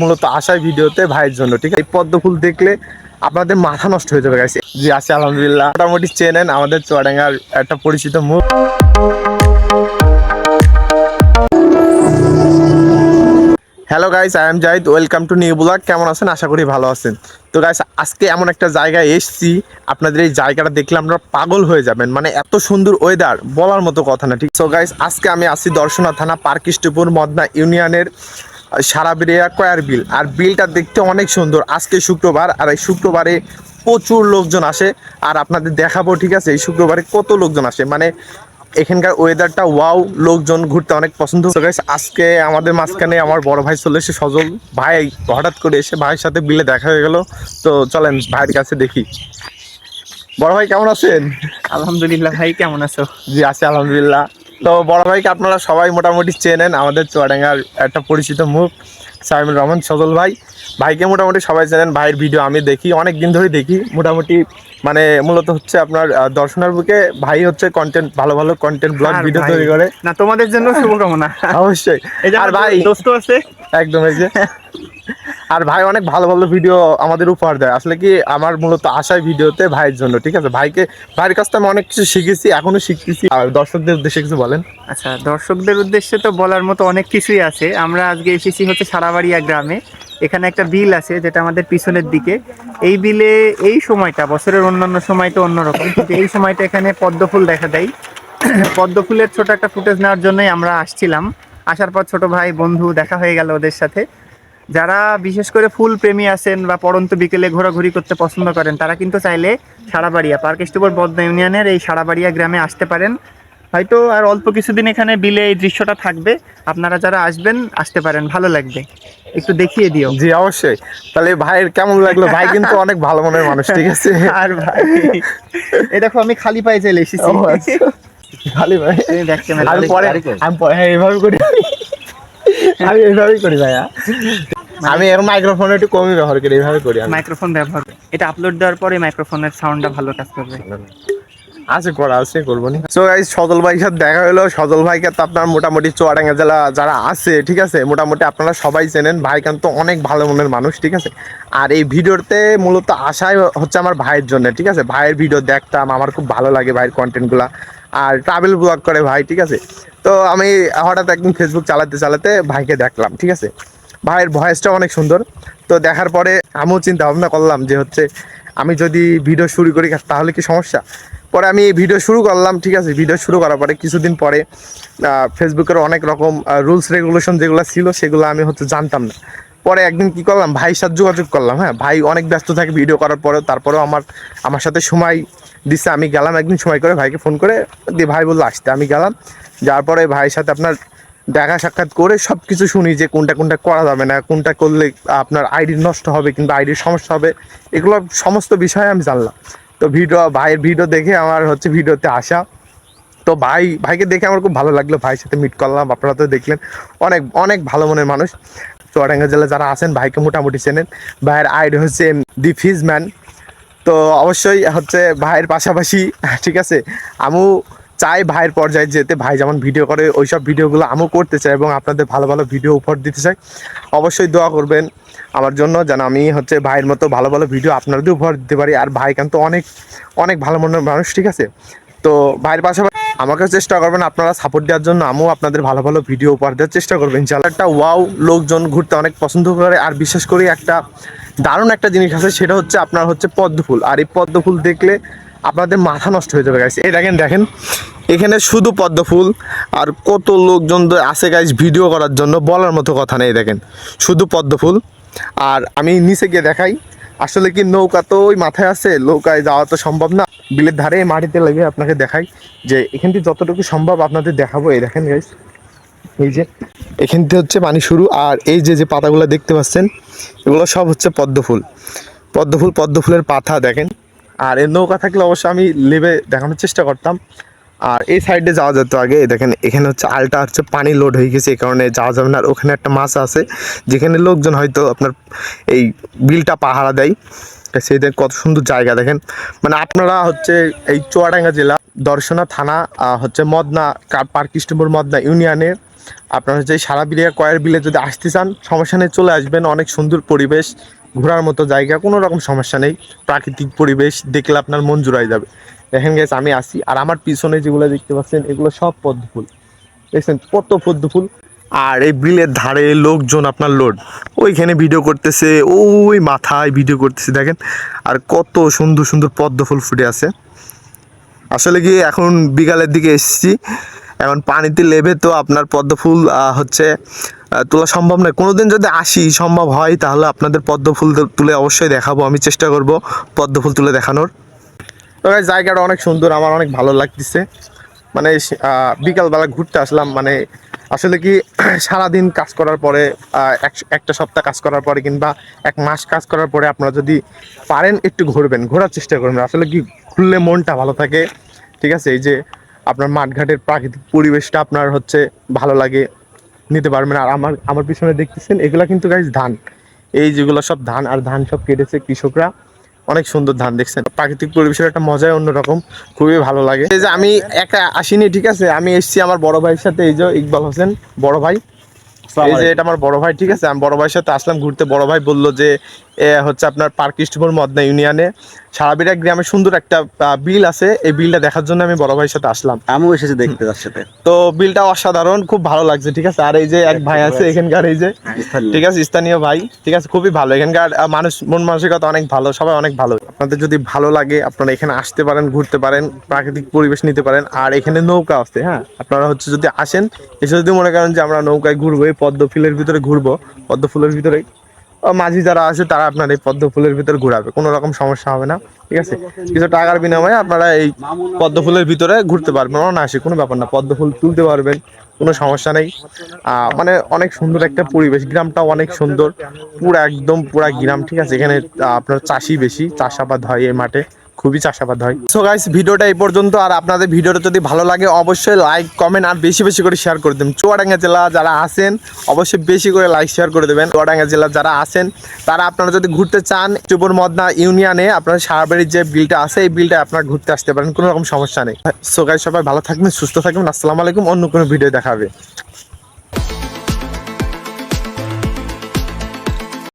মূলত আশায় ভিডিওতে ভাইয়ের জন্য, ঠিক আছে? এই পদ্ম ফুল দেখলে আপনাদের মাথা নষ্ট হয়ে যাবে গাইছে জি, আছে, আলহামদুলিল্লাহ। মোটামুটি চেনেন, আমাদের চুয়াডাঙ্গার একটা পরিচিত মুখ hello guys I am Zahid welcome to new blog কেমন আছেন? আশা করি ভালো আছেন। তো গাইস আজকে এমন একটা জায়গায় এসছি। আপনাদের এই জায়গাটা দেখলে আপনারা পাগল হয়ে যাবেন। মানে এত সুন্দর ওয়েদার বলার মতো কথা না, ঠিক? সো গাইস আজকে আমি আসছি দর্শনা থানা পার্কিষ্টপুর মদনা ইউনিয়নের সারাবিরিয়া কয়ার বিল। আর বিলটা দেখতে অনেক সুন্দর। আজকে শুক্রবার আর এই শুক্রবারে প্রচুর লোকজন আসে। আর আপনাদের দেখাবো ঠিক আছে এই শুক্রবারে কত লোকজন আসে। মানে এখানকার ওয়েদারটা ওয়াও লোকজন ঘুরতে অনেক পছন্দ। গাইস আজকে আমাদের মাঝখানে আমার বড় ভাই চলে এসে সজল ভাই হঠাৎ করে এসে ভাইয়ের সাথে বিলে দেখা হয়ে গেল। তো চলেন ভাইয়ের কাছে দেখি। বড় ভাই কেমন আছেন? আলহামদুলিল্লাহ ভাই কেমন আছো? জি আছি আলহামদুলিল্লাহ। তো বড় ভাইকে আপনারা সবাই মোটামুটি চেনেন আমাদের চুয়াডাঙ্গার একটা পরিচিত মুখ সাইমুর রহমান সজল ভাই। ভাইকে মোটামুটি সবাই চেনেন ভাইয়ের ভিডিও আমি দেখি অনেক দিন ধরে দেখি। মোটামুটি মানে মূলত হচ্ছে আপনার দর্শনার বুকে ভাই হচ্ছে কন্টেন্ট ভালো ভালো কন্টেন্ট ব্লগ ভিডিও তৈরি করে। না তোমাদের জন্য শুভকামনা। অবশ্যই। আর ভাই দোস্ত আছে। একদম এই যে। আর ভাই অনেক ভালো ভালো ভিডিও আমাদের উপহার দেয়। আসলে কি আমার মূলত আশায় ভিডিওতে ভাইয়ের জন্য, ঠিক আছে? ভাইকে, ভাইয়ের কাছ থেকে আমি অনেক কিছু শিখেছি, এখনও শিখতেছি। আর দর্শকদের উদ্দেশ্যে কিছু বলেন। আচ্ছা দর্শকদের উদ্দেশ্যে তো বলার মতো অনেক কিছুই আছে। আমরা আজকে এসেছি হচ্ছে সারাবাড়িয়া গ্রামে। এখানে একটা বিল আছে, যেটা আমাদের পিছনের দিকে। এই বিলে এই সময়টা, বছরের অন্যান্য সময় তো অন্যরকম, কিন্তু এই সময়টা এখানে পদ্ম ফুল দেখা দেয়। পদ্ম ফুলের ছোট একটা ফুটেজ নেওয়ার জন্যই আমরা আসছিলাম। আসার পর ছোট ভাই, বন্ধু, দেখা হয়ে গেল ওদের সাথে। যারা বিশেষ করে ফুল প্রেমী আছেন বা পড়ন্ত বিকেলে ঘোরাঘুরি করতে পছন্দ করেন তারা কিন্তু চাইলে সারাবাড়িয়া পার্ক স্টুপর বদনা ইউনিয়নের এই সারাবাড়িয়া গ্রামে আসতে পারেন। হয়তো আর অল্প কিছুদিন এখানে বিলে এই দৃশ্যটা থাকবে। আপনারা যারা আসবেন আসতে পারেন ভালো লাগবে। একটু দেখিয়ে দিও। জি অবশ্যই। তাহলে ভাইয়ের কেমন লাগল? ভাই কিন্তু অনেক ভালো মনের মানুষ ঠিক আছে? আর ভাই এ দেখো আমি খালি পায়ে চলে এসেছি। আচ্ছা। খালি ভাই আমি পরে আমি পরে হ্যাঁ এইভাবে করি। আমি এইভাবেই করি ভাইয়া। আমি এখন মাইক্রোফোন একটু কমই ব্যবহার করি এইভাবে করি মাইক্রোফোন ব্যবহার। এটা আপলোড দেওয়ার পরে মাইক্রোফোনের সাউন্ডটা ভালো কাজ করবে। আছে করা আছে করব নি। সো গাইজ সজল ভাইয়ের সাথে দেখা হলো। সজল ভাইকে তো আপনার মোটামুটি চুয়াডাঙ্গা জেলা যারা আছে ঠিক আছে? মোটামুটি আপনারা সবাই চেনেন। ভাই কিন্তু অনেক ভালো মনের মানুষ ঠিক আছে? আর এই ভিডিওতে মূলত আশাই হচ্ছে আমার ভাইয়ের জন্য ঠিক আছে? ভাইয়ের ভিডিও দেখতাম আমার খুব ভালো লাগে ভাইয়ের কন্টেন্টগুলো আর ট্রাভেল ব্লগ করে ভাই ঠিক আছে? তো আমি হঠাৎ একদিন ফেসবুক চালাতে চালাতে ভাইকে দেখলাম ঠিক আছে? ভাইয়ের ভয়েসটা অনেক সুন্দর। তো দেখার পরে আমিও চিন্তা ভাবনা করলাম যে হচ্ছে, আমি যদি ভিডিও শুরু করি, তাহলে কি সমস্যা? পরে আমি ভিডিও শুরু করলাম, ঠিক আছে? ভিডিও শুরু করার পরে কিছুদিন পরে ফেসবুকের অনেক রকম রুলস রেগুলেশন যেগুলো ছিল, সেগুলো আমি হচ্ছে জানতাম না। পরে একদিন কি করলাম, ভাইয়ের সাথে যোগাযোগ করলাম হ্যাঁ? ভাই অনেক ব্যস্ত থাকে ভিডিও করার পরেও, তারপরেও আমার আমার সাথে সময় দিচ্ছে আমি গেলাম একদিন সময় করে ভাইকে ফোন করে, দিয়ে ভাই বলল, আসতে। আমি গেলাম, যাওয়ার পরে ভাইয়ের সাথে আপনার দেখা সাক্ষাৎ করে সব কিছু শুনি যে কোনটা কোনটা করা যাবে না, কোনটা করলে আপনার আইডি নষ্ট হবে কিংবা আইডির সমস্যা হবে, এগুলো সমস্ত বিষয়ে আমি জানলাম। তো ভিডিও, ভাইয়ের ভিডিও দেখে আমার হচ্ছে ভিডিওতে আসা। তো ভাই, ভাইকে দেখে আমার খুব ভালো লাগল। ভাইয়ের সাথে মিট করলাম, আপনারা তো দেখলেন। অনেক অনেক ভালো মনের মানুষ। চুয়াডাঙ্গা জেলা যারা আছেন, ভাইকে মোটামুটি চেনেন। ভাইয়ের আইডি হচ্ছে দি ফিজ ম্যান তো অবশ্যই হচ্ছে ভাইয়ের পাশাপাশি, ঠিক আছে? আমিও চাই ভাইয়ের পর্যায়ে যেতে। ভাই যেমন ভিডিও করে ওই সব ভিডিওগুলো আমিও করতে চাই এবং আপনাদের ভালো ভালো ভিডিও উপহার দিতে চাই। অবশ্যই দোয়া করবেন আমার জন্য যেন আমি হচ্ছে ভাইয়ের মতো ভালো ভালো ভিডিও আপনাদের উপহার দিতে পারি। আর ভাই কিন্তু অনেক অনেক ভালো মনের মানুষ, ঠিক আছে? তো ভাইয়ের পাশাপাশি আমাকেও চেষ্টা করবেন আপনারা সাপোর্ট দেওয়ার জন্য। আমিও আপনাদের ভালো ভালো ভিডিও উপহার দেওয়ার চেষ্টা করবেন একটা ওয়াও লোকজন ঘুরতে অনেক পছন্দ করে। আর বিশেষ করে একটা দারুণ একটা জিনিস আছে, সেটা হচ্ছে আপনার হচ্ছে পদ্মফুল। আর এই পদ্মফুল দেখলে আপনাদের মাথা নষ্ট হয়ে যাবে গাইস এই দেখেন দেখেন। এখানে শুধু পদ্ম ফুল, আর কত লোকজন আছে গাইস ভিডিও করার জন্য, বলার মতো কথা নেই, দেখেন। শুধু পদ্ম ফুল। আর আমি নিচে গিয়ে দেখাই, আসলে কি নৌকা তো ওই মাথায় আছে? নৌকায় যাওয়া তো সম্ভব না। বিলের ধারে মাটিতে লেগে আপনাকে দেখাই যে, এখান থেকে যতটুকু সম্ভব আপনাদের দেখাবো। এই দেখেন গাইস এই যে, এখান থেকে হচ্ছে পানি শুরু। আর এই যে যে পাতাগুলো দেখতে পাচ্ছেন, এগুলো সব হচ্ছে পদ্ম ফুল। পদ্ম ফুল, পদ্ম ফুলের পাতা, দেখেন। আর এই নৌকা থাকলে অবশ্য আমি লেবে দেখানোর চেষ্টা করতাম। আর এই সাইডে যাওয়া যেত আগে, দেখেন এখানে হচ্ছে আলটা হচ্ছে পানি লোড হয়ে গেছে, এই কারণে যাওয়া যাবে না। আর ওখানে একটা মাছ আছে, যেখানে লোকজন হয়তো আপনার এই বিলটা পাহারা দেয়। সেই দেখ, কত সুন্দর জায়গা, দেখেন। মানে আপনারা হচ্ছে এই চুয়াডাঙ্গা জেলা, দর্শনা থানা হচ্ছে মদনা পার্ক ইস্টপুর মদনা ইউনিয়নের আপনার হচ্ছে সারা বিলিয়া কয়ের বিলে যদি আসতে চান, সমস্যা নেই, চলে আসবেন। অনেক সুন্দর পরিবেশ। ঘোরার মতো জায়গা, কোনো রকম সমস্যা নেই। প্রাকৃতিক পরিবেশ দেখলে আপনার মন জুড়াই যাবে। দেখেন গেছে আমি আসি আর আমার পিছনে যেগুলো দেখতে পাচ্ছেন, এগুলো সব পদ্ম ফুল। দেখছেন, কত পদ্ম ফুল। আর এই বিলের ধারে লোকজন আপনার লোড। ওইখানে ভিডিও করতেছে, ওই মাথায় ভিডিও করতেছে, দেখেন। আর কত সুন্দর সুন্দর পদ্ম ফুল ফুটে আছে। আসলে কি, এখন বিকালের দিকে এসেছি। এখন পানিতে লেবে তো আপনার পদ্ম ফুল হচ্ছে তোলা সম্ভব নয়। কোনোদিন যদি আসি সম্ভব হয় তাহলে আপনাদের পদ্ম ফুল তুলে অবশ্যই দেখাবো। আমি চেষ্টা করব পদ্ম ফুল তুলে দেখানোর। তো guys, জায়গাটা অনেক সুন্দর আমার অনেক ভালো লাগতেছে। মানে বিকালবেলা ঘুরতে আসলাম মানে আসলে কি সারাদিন কাজ করার পরে এক- একটা সপ্তাহ কাজ করার পরে কিংবা এক মাস কাজ করার পরে আপনারা যদি পারেন একটু ঘুরবেন ঘোরার চেষ্টা করবেন। আসলে কি ঘুরলে মনটা ভালো থাকে। ঠিক আছে এই যে আপনার মাঠঘাটের প্রাকৃতিক পরিবেশটা আপনার হচ্ছে ভালো লাগে। নিতে পারবেন। আর আমার আমার পিছনে দেখতেছেন এগুলা কিন্তু গাইজ ধান। এই যেগুলো সব ধান আর ধান সব কেটেছে কৃষকরা। অনেক সুন্দর ধান দেখছেন। প্রাকৃতিক পরিবেশের একটা মজাই অন্যরকম খুবই ভালো লাগে। এই যে আমি একা আসিনি ঠিক আছে? আমি এসছি আমার বড় ভাইয়ের সাথে এই যে ইকবাল হোসেন বড় ভাই। এই যে এটা আমার বড় ভাই ঠিক আছে? আমি বড় ভাইয়ের সাথে আসলাম ঘুরতে। বড় ভাই বলল যে হচ্ছে আপনার পার্ক ইস্টপুর মদনা ইউনিয়নে। সারাবিরা গ্রামে সুন্দর একটা বিল আছে। এই বিলটা দেখার জন্য আমি বড় ভাইয়ের সাথে আসলাম। আমিও এসেছি দেখতে তার সাথে। তো বিলটা অসাধারণ খুব ভালো লাগছে ঠিক আছে? আর এই যে এক ভাই আছে এখানকার এই যে ঠিক আছে? স্থানীয় ভাই ঠিক আছে? খুবই ভালো। এখানকার মানুষ মন মানসিকতা অনেক ভালো সবাই অনেক ভালো। আপনাদের যদি ভালো লাগে আপনারা এখানে আসতে পারেন ঘুরতে পারেন প্রাকৃতিক পরিবেশ নিতে পারেন। আর এখানে নৌকা আছে হ্যাঁ? আপনারা হচ্ছে যদি আসেন এসে যদি মনে করেন যে আমরা নৌকায় ঘুরবো এই পদ্ম ফুলের ভিতরে ঘুরবো পদ্ম ফুলের ভিতরে মাঝি যারা আছে, তারা আপনার এই পদ্ম ফুলের ভিতরে ঘুরাবে। কোনো রকম সমস্যা হবে না, ঠিক আছে? কিছু টাকার বিনিময়ে আপনারা এই পদ্ম ফুলের ভিতরে ঘুরতে পারবেন। অনায়াসে, কোনো ব্যাপার না, পদ্ম ফুল তুলতে পারবেন, কোনো সমস্যা নেই। মানে অনেক সুন্দর একটা পরিবেশ, গ্রামটাও অনেক সুন্দর। পুরো একদম পুরা গ্রাম, ঠিক আছে? এখানে আপনার চাষি বেশি, চাষাবাদ হয় এই মাঠে। খুবই চাষাবাদ হয়। সো গাইস ভিডিওটা এই পর্যন্ত। আর আপনাদের ভিডিওটা যদি ভালো লাগে, অবশ্যই লাইক কমেন্ট আর বেশি বেশি করে শেয়ার করে দেবেন। চুয়াডাঙ্গা জেলা যারা আছেন, অবশ্যই বেশি করে লাইক শেয়ার করে দেবেন। চুয়াডাঙ্গা জেলা যারা আছেন, তারা আপনারা যদি ঘুরতে চান চুপুর মদনা ইউনিয়নে আপনার সারাবাড়ির যে বিলটা আছে, এই বিলটা আপনারা ঘুরতে আসতে পারেন, কোনো রকম সমস্যা নেই। সো গাইস সবাই ভালো থাকবেন, সুস্থ থাকবেন। আসসালামু আলাইকুম, অন্য কোনো ভিডিও দেখাবে।